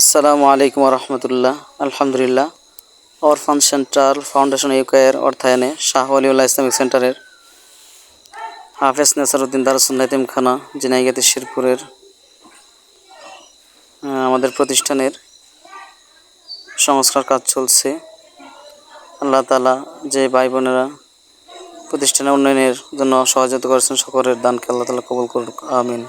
আসসালামু আলাইকুম রহমতুল্লাহ আলহামদুলিল্লাহ। অরফান সেন্ট্রাল ফাউন্ডেশন ইউকের অর্থায়নে শাহ আলিউল্লাহ ইসলামিক সেন্টারের হাফেজ নেসারউদ্দিন দারুসুন্না খানা, জিনাইগাতি শিরপুরের আমাদের প্রতিষ্ঠানের সংস্কার কাজ চলছে। আল্লাহ তালা যে ভাই বোনেরা প্রতিষ্ঠানের উন্নয়নের জন্য সহযোগিতা করেছেন, সকলের দানকে আল্লাহ তালা কবুল করুক, আমিন।